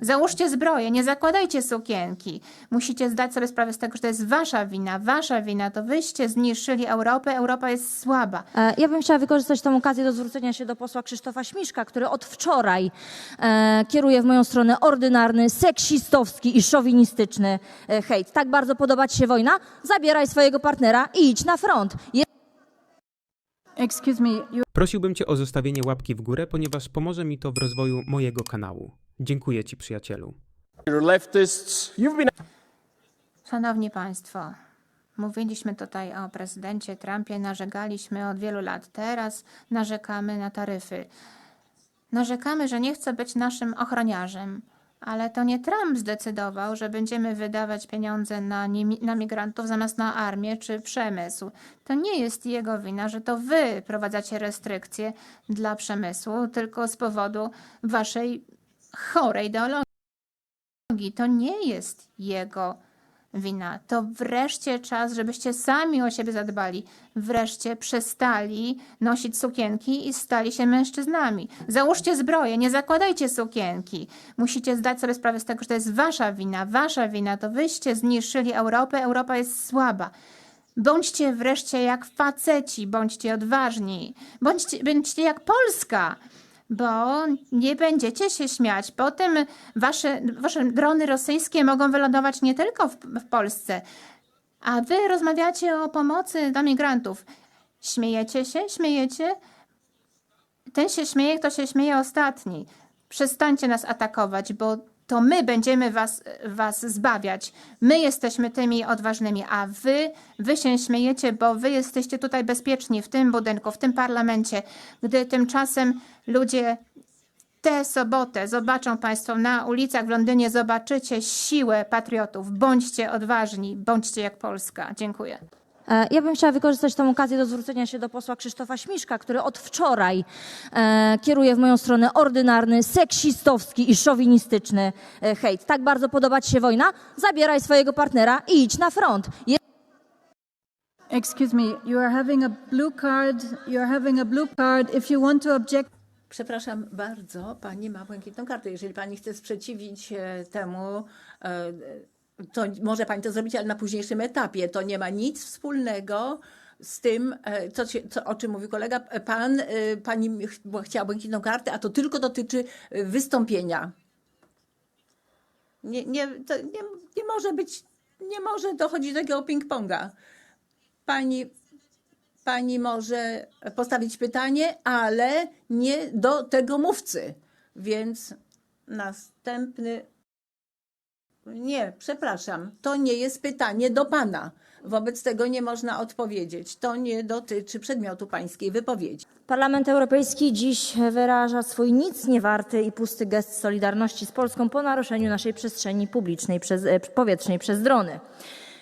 Załóżcie zbroję, nie zakładajcie sukienki. Musicie zdać sobie sprawę z tego, że to jest wasza wina, wasza wina. To wyście zniszczyli Europę, Europa jest słaba. E, Ja bym chciała wykorzystać tę okazję do zwrócenia się do posła Krzysztofa Śmiszka, który od wczoraj e, kieruje w moją stronę ordynarny, seksistowski i szowinistyczny e, hejt. Tak bardzo podoba ci się wojna? Zabieraj swojego partnera i idź na front. Je- Excuse me, you Prosiłbym Cię o zostawienie łapki w górę, ponieważ pomoże mi to w rozwoju mojego kanału. Dziękuję Ci, przyjacielu. Szanowni Państwo, mówiliśmy tutaj o prezydencie Trumpie, narzekaliśmy od wielu lat. Teraz narzekamy na taryfy. Narzekamy, że nie chce być naszym ochroniarzem. Ale to nie Trump zdecydował, że będziemy wydawać pieniądze na, na migrantów zamiast na armię czy przemysł. To nie jest jego wina, że to wy prowadzacie restrykcje dla przemysłu tylko z powodu waszej chorej ideologii to nie jest jego wina. To wreszcie czas, żebyście sami o siebie zadbali. Wreszcie przestali nosić sukienki i stali się mężczyznami. Załóżcie zbroję, nie zakładajcie sukienki. Musicie zdać sobie sprawę z tego, że to jest wasza wina, wasza wina. To wyście zniszczyli Europę, Europa jest słaba. Bądźcie wreszcie jak faceci, bądźcie odważni. Bądźcie, bądźcie jak Polska bo nie będziecie się śmiać. Potem wasze, wasze drony rosyjskie mogą wylądować nie tylko w, w Polsce, a wy rozmawiacie o pomocy dla migrantów. Śmiejecie się? Śmiejecie? Ten się śmieje, kto się śmieje ostatni. Przestańcie nas atakować, bo to my będziemy was, was zbawiać. My jesteśmy tymi odważnymi, a wy, wy się śmiejecie, bo wy jesteście tutaj bezpieczni w tym budynku, w tym parlamencie, gdy tymczasem ludzie tę sobotę zobaczą Państwo na ulicach w Londynie, zobaczycie siłę patriotów. Bądźcie odważni, bądźcie jak Polska. Dziękuję. E, Ja bym chciała wykorzystać tę okazję do zwrócenia się do posła Krzysztofa Śmiszka, który od wczoraj e, kieruje w moją stronę ordynarny, seksistowski i szowinistyczny e, hejt. Tak bardzo podoba ci się wojna? Zabieraj swojego partnera i idź na front. Je- excuse me, you are having a blue card. You are having a blue card. If you want to object, Przepraszam bardzo, pani ma błękitną kartę. Jeżeli pani chce sprzeciwić się temu, e, to może pani to zrobić, ale na późniejszym etapie. To nie ma nic wspólnego z tym, e, co, co, o czym mówił kolega. Pan, e, pani chciała błękitną kartę, a to tylko dotyczy e, wystąpienia. Nie, nie, nie, nie może być, nie może dochodzić do takiego ping-ponga. Pani Pani może postawić pytanie, ale nie do tego mówcy. Więc następny. Nie, przepraszam, to nie jest pytanie do pana. Wobec tego nie można odpowiedzieć. To nie dotyczy przedmiotu pańskiej wypowiedzi. Parlament Europejski dziś wyraża swój nic niewarty i pusty gest solidarności z Polską po naruszeniu naszej przestrzeni publicznej przez, e, powietrznej przez drony.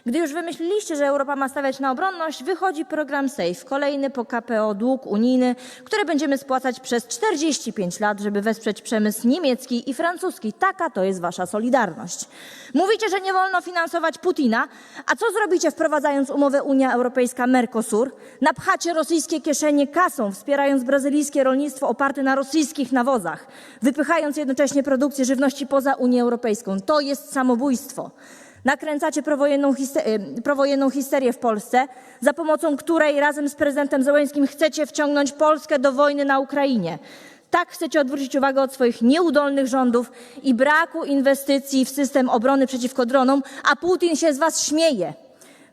Gdy już wymyśliliście, że Europa ma stawiać na obronność, wychodzi program SAFE, kolejny po KPO dług unijny, który będziemy spłacać przez 45 lat, żeby wesprzeć przemysł niemiecki i francuski. Taka to jest wasza solidarność. Mówicie, że nie wolno finansować Putina, a co zrobicie wprowadzając umowę Unia Europejska-Mercosur? Napchacie rosyjskie kieszenie kasą, wspierając brazylijskie rolnictwo oparte na rosyjskich nawozach, wypychając jednocześnie produkcję żywności poza Unię Europejską. To jest samobójstwo. Nakręcacie prowojenną, histe- y, prowojenną histerię w Polsce, za pomocą której razem z prezydentem Zełenskim chcecie wciągnąć Polskę do wojny na Ukrainie. Tak chcecie odwrócić uwagę od swoich nieudolnych rządów i braku inwestycji w system obrony przeciwko dronom, a Putin się z was śmieje.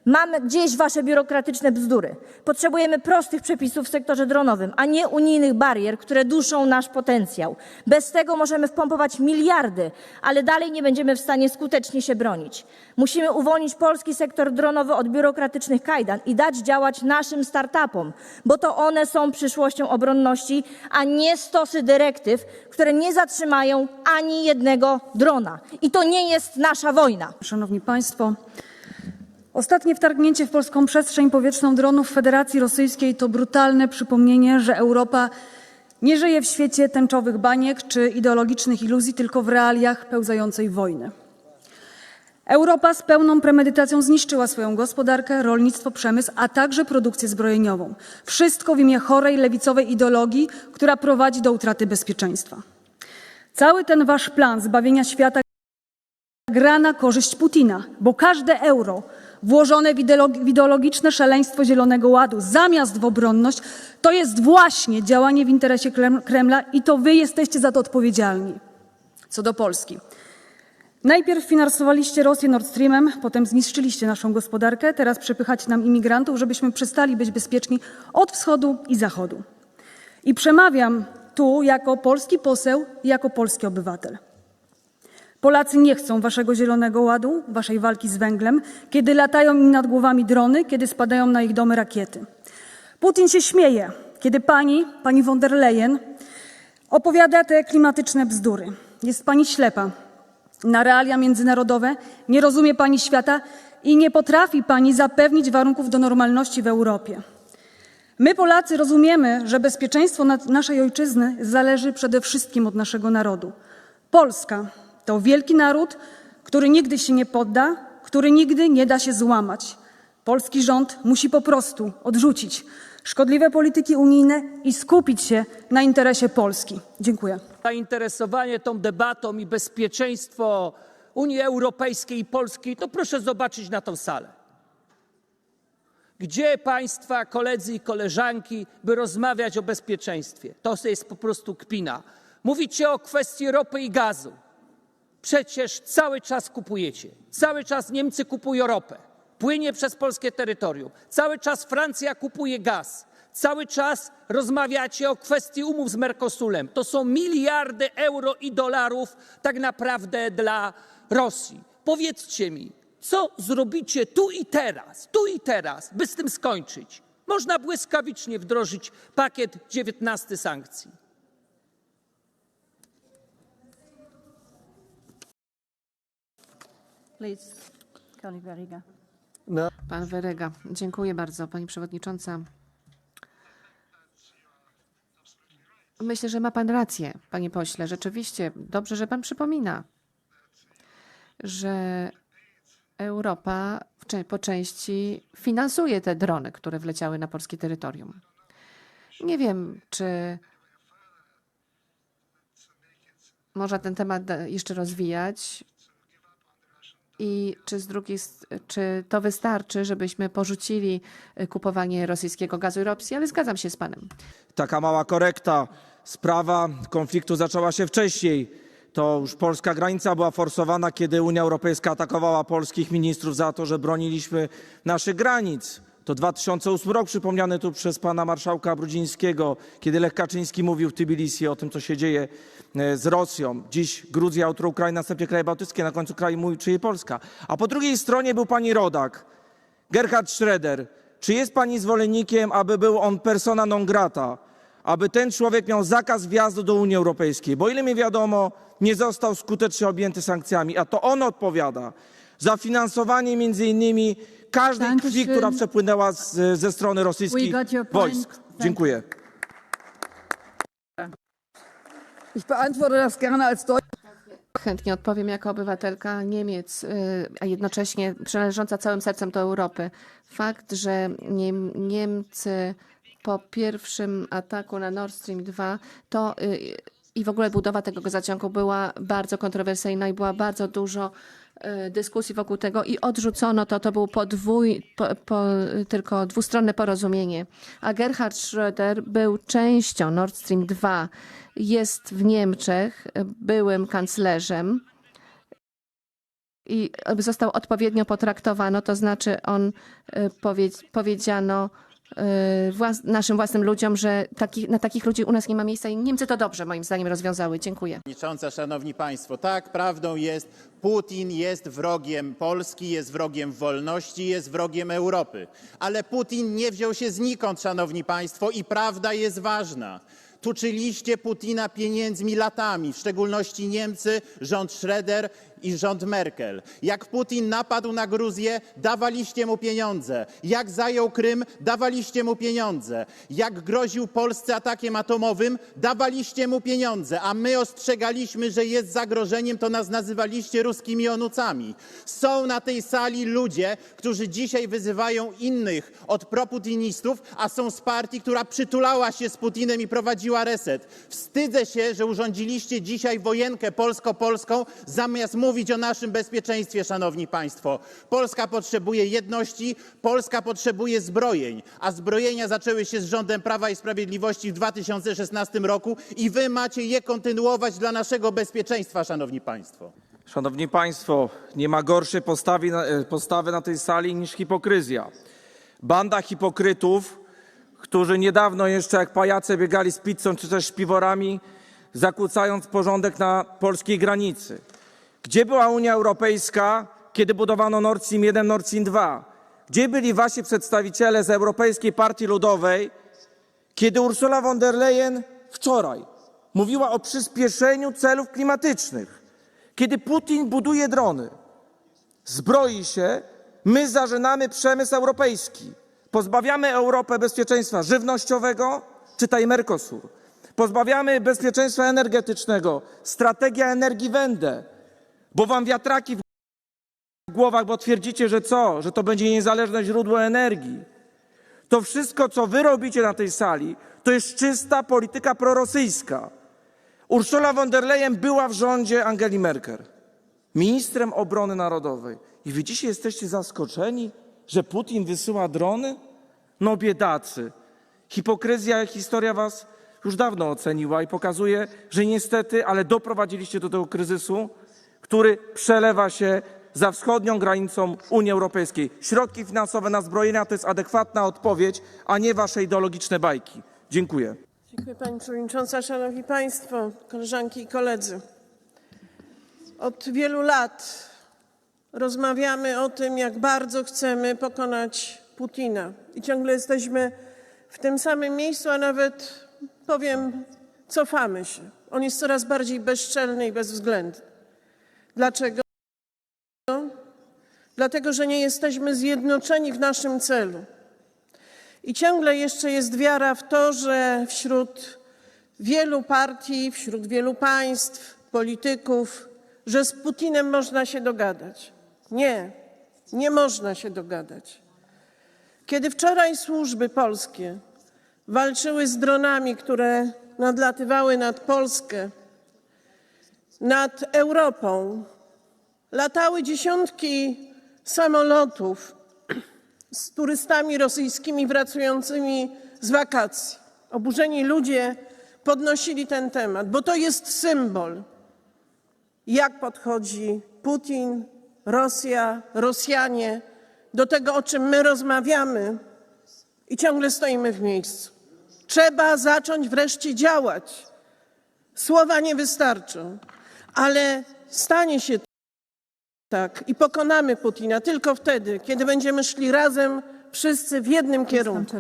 Mamy gdzieś wasze biurokratyczne bzdury. Potrzebujemy prostych przepisów w sektorze dronowym, a nie unijnych barier, które duszą nasz potencjał. Bez tego możemy wpompować miliardy, ale dalej nie będziemy w stanie skutecznie się bronić. Musimy uwolnić polski sektor dronowy od biurokratycznych kajdan i dać działać naszym startupom, bo to one są przyszłością obronności, a nie stosy dyrektyw, które nie zatrzymają ani jednego drona. I to nie jest nasza wojna. Szanowni Państwo, ostatnie wtargnięcie w polską przestrzeń powietrzną dronów Federacji Rosyjskiej to brutalne przypomnienie, że Europa nie żyje w świecie tęczowych baniek czy ideologicznych iluzji, tylko w realiach pełzającej wojny. Europa z pełną premedytacją zniszczyła swoją gospodarkę, rolnictwo, przemysł, a także produkcję zbrojeniową. Wszystko w imię chorej lewicowej ideologii, która prowadzi do utraty bezpieczeństwa. Cały ten wasz plan zbawienia świata gra na korzyść Putina, bo każde euro włożone w ideolog- w ideologiczne szaleństwo Zielonego Ładu zamiast w obronność, to jest właśnie działanie w interesie Krem- Kremla i to wy jesteście za to odpowiedzialni. Co do Polski. Najpierw finansowaliście Rosję Nord Streamem, potem zniszczyliście naszą gospodarkę, teraz przepychacie nam imigrantów, żebyśmy przestali być bezpieczni od wschodu i zachodu. I przemawiam tu jako polski poseł jako polski obywatel. Polacy nie chcą waszego zielonego ładu, waszej walki z węglem, kiedy latają im nad głowami drony, kiedy spadają na ich domy rakiety. Putin się śmieje, kiedy pani, pani von der Leyen, opowiada te klimatyczne bzdury. Jest pani ślepa na realia międzynarodowe, nie rozumie pani świata i nie potrafi pani zapewnić warunków do normalności w Europie. My, Polacy, rozumiemy, że bezpieczeństwo na- naszej ojczyzny zależy przede wszystkim od naszego narodu. Polska to wielki naród, który nigdy się nie podda, który nigdy nie da się złamać. Polski rząd musi po prostu odrzucić szkodliwe polityki unijne i skupić się na interesie Polski. Dziękuję. zainteresowanie tą debatą i bezpieczeństwo Unii Europejskiej i Polski, to proszę zobaczyć na tą salę. Gdzie Państwa koledzy i koleżanki, by rozmawiać o bezpieczeństwie? To jest po prostu kpina. Mówicie o kwestii ropy i gazu. Przecież cały czas kupujecie. Cały czas Niemcy kupują ropę. Płynie przez polskie terytorium. Cały czas Francja kupuje gaz. Cały czas rozmawiacie o kwestii umów z Mercosurem. To są miliardy euro i dolarów tak naprawdę dla Rosji. Powiedzcie mi, co zrobicie tu i teraz, tu i teraz, by z tym skończyć? Można błyskawicznie wdrożyć pakiet 19 sankcji. Please, colleague Verriga. Pan Werega. Dziękuję bardzo, pani przewodnicząca. Myślę, że ma pan rację, panie pośle. Rzeczywiście, dobrze, że pan przypomina, że Europa po części finansuje te drony, które wleciały na polskie terytorium. Nie wiem, czy można ten temat jeszcze rozwijać. I czy z drugiej, czy to wystarczy, żebyśmy porzucili y, kupowanie rosyjskiego gazu i ropy? Ale zgadzam się z panem. Taka mała korekta. Sprawa konfliktu zaczęła się wcześniej. To już polska granica była forsowana, kiedy Unia Europejska atakowała polskich ministrów za to, że broniliśmy naszych granic. To 2008 rok przypomniany tu przez pana marszałka Brudzińskiego, kiedy Lech Kaczyński mówił w Tbilisi o tym, co się dzieje e, z Rosją. Dziś Gruzja, jutro Ukraina, następnie kraje bałtyckie, na końcu kraj mój, czyli Polska. A po drugiej stronie był pani rodak, Gerhard Schroeder. Czy jest pani zwolennikiem, aby był on persona non grata? Aby ten człowiek miał zakaz wjazdu do Unii Europejskiej? Bo ile mi wiadomo, nie został skutecznie objęty sankcjami, a to on odpowiada za finansowanie między innymi każdej krwi, która przepłynęła z, ze strony rosyjskich wojsk. Dziękuję. Ich beantworte das gerne als. Chętnie odpowiem jako obywatelka Niemiec, y, a jednocześnie przynależąca całym sercem do Europy. Fakt, że Niem, Niemcy po pierwszym ataku na Nord Stream 2 to y, i w ogóle budowa tego gazociągu była bardzo kontrowersyjna i była bardzo dużo dyskusji wokół tego i odrzucono to. To było podwój, po, po, tylko dwustronne porozumienie. A Gerhard Schröder był częścią Nord Stream 2. Jest w Niemczech byłym kanclerzem i został odpowiednio potraktowano, to znaczy on y, powie, powiedziano włas, naszym własnym ludziom, że taki, na takich ludzi u nas nie ma miejsca i Niemcy to dobrze moim zdaniem rozwiązały. Dziękuję. Przewodnicząca, Szanowni Państwo, tak, prawdą jest, Putin jest wrogiem Polski, jest wrogiem wolności, jest wrogiem Europy. Ale Putin nie wziął się znikąd, Szanowni Państwo, i prawda jest ważna. Tuczyliście Putina pieniędzmi latami, w szczególności Niemcy, rząd Schroeder i rząd Merkel. Jak Putin napadł na Gruzję, dawaliście mu pieniądze. Jak zajął Krym, dawaliście mu pieniądze. Jak groził Polsce atakiem atomowym, dawaliście mu pieniądze. A my ostrzegaliśmy, że jest zagrożeniem, to nas nazywaliście ruskimi onucami. Są na tej sali ludzie, którzy dzisiaj wyzywają innych od proputinistów, a są z partii, która przytulała się z Putinem i prowadziła reset. Wstydzę się, że urządziliście dzisiaj wojenkę polsko-polską, zamiast mówić o naszym bezpieczeństwie, szanowni państwo. Polska potrzebuje jedności, Polska potrzebuje zbrojeń, a zbrojenia zaczęły się z rządem Prawa i Sprawiedliwości w 2016 roku i wy macie je kontynuować dla naszego bezpieczeństwa, szanowni państwo. Szanowni Państwo, nie ma gorszej postawy na, e, postawy na tej sali niż hipokryzja. Banda hipokrytów, którzy niedawno jeszcze jak pajace biegali z pizzą czy też śpiworami, zakłócając porządek na polskiej granicy. Gdzie była Unia Europejska, kiedy budowano Nord Stream 1, Nord Stream 2? Gdzie byli wasi przedstawiciele z Europejskiej Partii Ludowej, kiedy Ursula von der Leyen wczoraj mówiła o przyspieszeniu celów klimatycznych? Kiedy Putin buduje drony, zbroi się, my zażynamy przemysł europejski. Pozbawiamy Europę bezpieczeństwa żywnościowego, czytaj Mercosur. Pozbawiamy bezpieczeństwa energetycznego, strategia energii Wende, bo wam wiatraki w głowach, bo twierdzicie, że co? Że to będzie niezależne źródło energii. To wszystko, co wy robicie na tej sali, to jest czysta polityka prorosyjska. Ursula von der Leyen była w rządzie Angeli Merkel, ministrem obrony narodowej. I wy dzisiaj jesteście zaskoczeni, że Putin wysyła drony? No biedacy. Hipokryzja historia was już dawno oceniła i pokazuje, że niestety, ale doprowadziliście do tego kryzysu, który przelewa się za wschodnią granicą Unii Europejskiej. Środki finansowe na zbrojenia to jest adekwatna odpowiedź, a nie wasze ideologiczne bajki. Dziękuję. Dziękuję Pani Przewodnicząca. Szanowni Państwo, koleżanki i koledzy. Od wielu lat rozmawiamy o tym, jak bardzo chcemy pokonać Putina. I ciągle jesteśmy w tym samym miejscu, a nawet powiem, cofamy się. On jest coraz bardziej bezczelny i bezwzględny. Dlaczego? Dlatego, że nie jesteśmy zjednoczeni w naszym celu. I ciągle jeszcze jest wiara w to, że wśród wielu partii, wśród wielu państw, polityków, że z Putinem można się dogadać. Nie, nie można się dogadać. Kiedy wczoraj służby polskie walczyły z dronami, które nadlatywały nad Polskę, nad Europą, latały dziesiątki samolotów z turystami rosyjskimi wracającymi z wakacji. Oburzeni ludzie podnosili ten temat, bo to jest symbol, jak podchodzi Putin, Rosja, Rosjanie do tego, o czym my rozmawiamy i ciągle stoimy w miejscu. Trzeba zacząć wreszcie działać. Słowa nie wystarczą, ale stanie się tak i pokonamy Putina tylko wtedy, kiedy będziemy szli razem wszyscy w jednym kierunku.